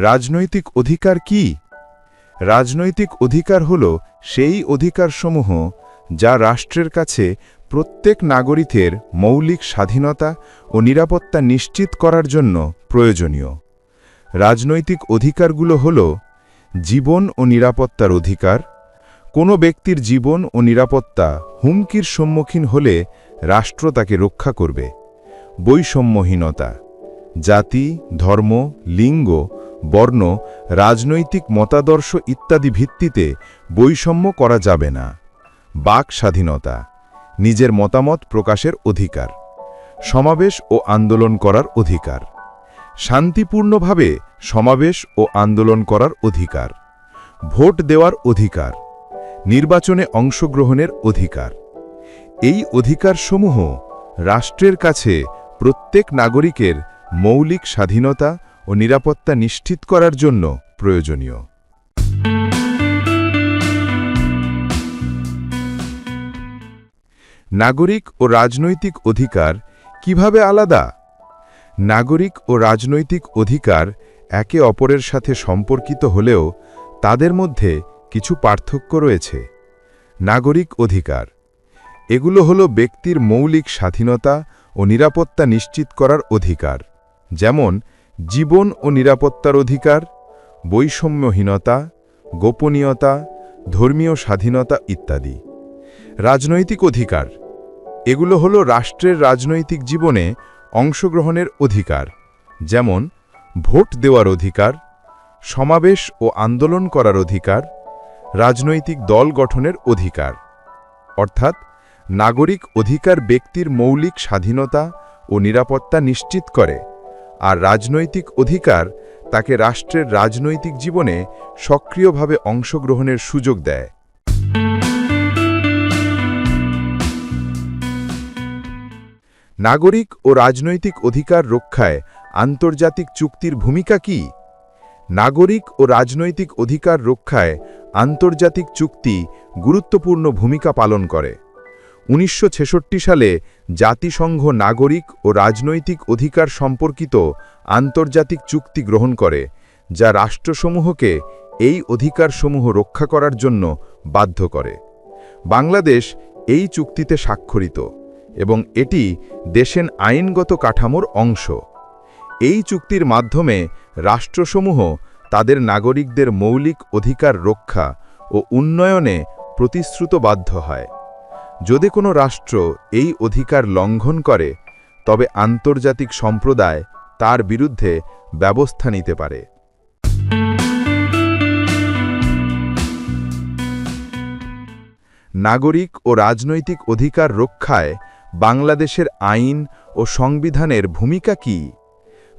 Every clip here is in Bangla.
রাজনৈতিক অধিকার কি? রাজনৈতিক অধিকার হল সেই অধিকারসমূহ যা রাষ্ট্রের কাছে প্রত্যেক নাগরিকের মৌলিক স্বাধীনতা ও নিরাপত্তা নিশ্চিত করার জন্য প্রয়োজনীয়। রাজনৈতিক অধিকারগুলো হল জীবন ও নিরাপত্তার অধিকার। কোনো ব্যক্তির জীবন ও নিরাপত্তা হুমকির সম্মুখীন হলে রাষ্ট্র তাকে রক্ষা করবে। বৈষম্যহীনতা, জাতি, ধর্ম, লিঙ্গ বর্ণ, রাজনৈতিক মতাদর্শ ইত্যাদি ভিত্তিতে বৈষম্য করা যাবে না। বাক স্বাধীনতা, নিজের মতামত প্রকাশের অধিকার, সমাবেশ ও আন্দোলন করার অধিকার, শান্তিপূর্ণভাবে সমাবেশ ও আন্দোলন করার অধিকার, ভোট দেওয়ার অধিকার, নির্বাচনে অংশগ্রহণের অধিকার। এই অধিকারসমূহ রাষ্ট্রের কাছে প্রত্যেক নাগরিকের মৌলিক স্বাধীনতা ও নিরাপত্তা নিশ্চিত করার জন্য প্রয়োজনীয়। নাগরিক ও রাজনৈতিক অধিকার কীভাবে আলাদা? নাগরিক ও রাজনৈতিক অধিকার একে অপরের সাথে সম্পর্কিত হলেও তাদের মধ্যে কিছু পার্থক্য রয়েছে। নাগরিক অধিকার, এগুলো হলো ব্যক্তির মৌলিক স্বাধীনতা ও নিরাপত্তা নিশ্চিত করার অধিকার, যেমন জীবন ও নিরাপত্তার অধিকার, বৈষম্যহীনতা, গোপনীয়তা, ধর্মীয় স্বাধীনতা ইত্যাদি। রাজনৈতিক অধিকার, এগুলো হলো রাষ্ট্রের রাজনৈতিক জীবনে অংশগ্রহণের অধিকার, যেমন ভোট দেওয়ার অধিকার, সমাবেশ ও আন্দোলন করার অধিকার, রাজনৈতিক দল গঠনের অধিকার। অর্থাৎ নাগরিক অধিকার ব্যক্তির মৌলিক স্বাধীনতা ও নিরাপত্তা নিশ্চিত করে। আর রাজনৈতিক অধিকার তাকে রাষ্ট্রের রাজনৈতিক জীবনে সক্রিয়ভাবে অংশগ্রহণের সুযোগ দেয়। নাগরিক ও রাজনৈতিক অধিকার রক্ষায় আন্তর্জাতিক চুক্তির ভূমিকা কি? নাগরিক ও রাজনৈতিক অধিকার রক্ষায় আন্তর্জাতিক চুক্তি গুরুত্বপূর্ণ ভূমিকা পালন করে। উনিশশো ছেষট্টি সালে জাতিসংঘ নাগরিক ও রাজনৈতিক অধিকার সম্পর্কিত আন্তর্জাতিক চুক্তি গ্রহণ করে, যা রাষ্ট্রসমূহকে এই অধিকারসমূহ রক্ষা করার জন্য বাধ্য করে। বাংলাদেশ এই চুক্তিতে স্বাক্ষরিত এবং এটি দেশের আইনগত কাঠামোর অংশ। এই চুক্তির মাধ্যমে রাষ্ট্রসমূহ তাদের নাগরিকদের মৌলিক অধিকার রক্ষা ও উন্নয়নে প্রতিশ্রুতবাধ্য হয়। যদি কোনো রাষ্ট্র এই অধিকার লঙ্ঘন করে, তবে আন্তর্জাতিক সম্প্রদায় তার বিরুদ্ধে ব্যবস্থা নিতে পারে। নাগরিক ও রাজনৈতিক অধিকার রক্ষায় বাংলাদেশের আইন ও সংবিধানের ভূমিকা কি?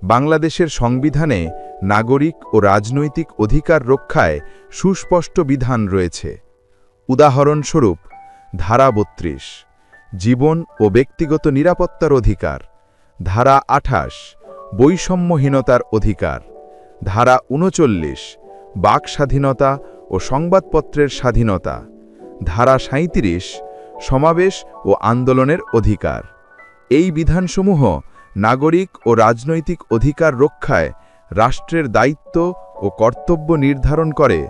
বাংলাদেশের সংবিধানে নাগরিক ও রাজনৈতিক অধিকার রক্ষায় সুস্পষ্ট বিধান রয়েছে। উদাহরণস্বরূপ ধারা বত্রিশ, জীবন ও ব্যক্তিগত নিরাপত্তার অধিকার। ধারা আঠাশ, বৈষম্যহীনতার অধিকার। ধারা উনচল্লিশ, বাক স্বাধীনতা ও সংবাদপত্রের স্বাধীনতা। ধারা সাঁত্রিশ সমাবেশ ও আন্দোলনের অধিকার। এই বিধানসমূহ নাগরিক ও রাজনৈতিক অধিকার রক্ষায় রাষ্ট্রের দায়িত্ব ও কর্তব্য নির্ধারণ করে।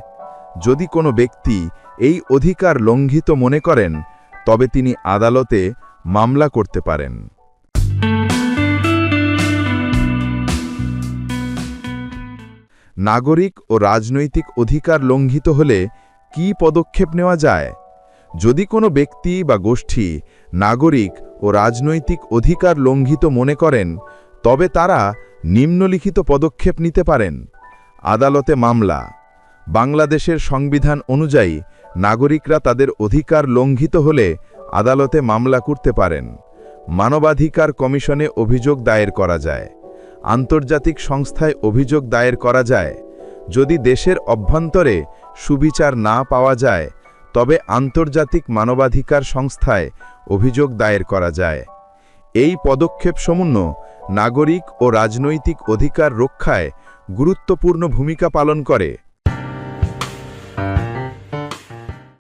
যদি কোনো ব্যক্তি এই অধিকার লঙ্ঘিত মনে করেন, তবে তিনি আদালতে মামলা করতে পারেন। নাগরিক ও রাজনৈতিক অধিকার লঙ্ঘিত হলে কি পদক্ষেপ নেওয়া যায়? যদি কোনো ব্যক্তি বা গোষ্ঠী নাগরিক ও রাজনৈতিক অধিকার লঙ্ঘিত মনে করেন, তবে তারা নিম্নলিখিত পদক্ষেপ নিতে পারেন। আদালতে মামলা। বাংলাদেশের সংবিধান অনুযায়ী নাগরিকরা তাদের অধিকার লঙ্ঘিত হলে আদালতে মামলা করতে পারেন। মানবাধিকার কমিশনে অভিযোগ দায়ের করা যায়। আন্তর্জাতিক সংস্থায় অভিযোগ দায়ের করা যায়। যদি দেশের অভ্যন্তরে সুবিচার না পাওয়া যায়, তবে আন্তর্জাতিক মানবাধিকার সংস্থায় অভিযোগ দায়ের করা যায়। এই পদক্ষেপ সমূন্য নাগরিক ও রাজনৈতিক অধিকার রক্ষায় গুরুত্বপূর্ণ ভূমিকা পালন করে।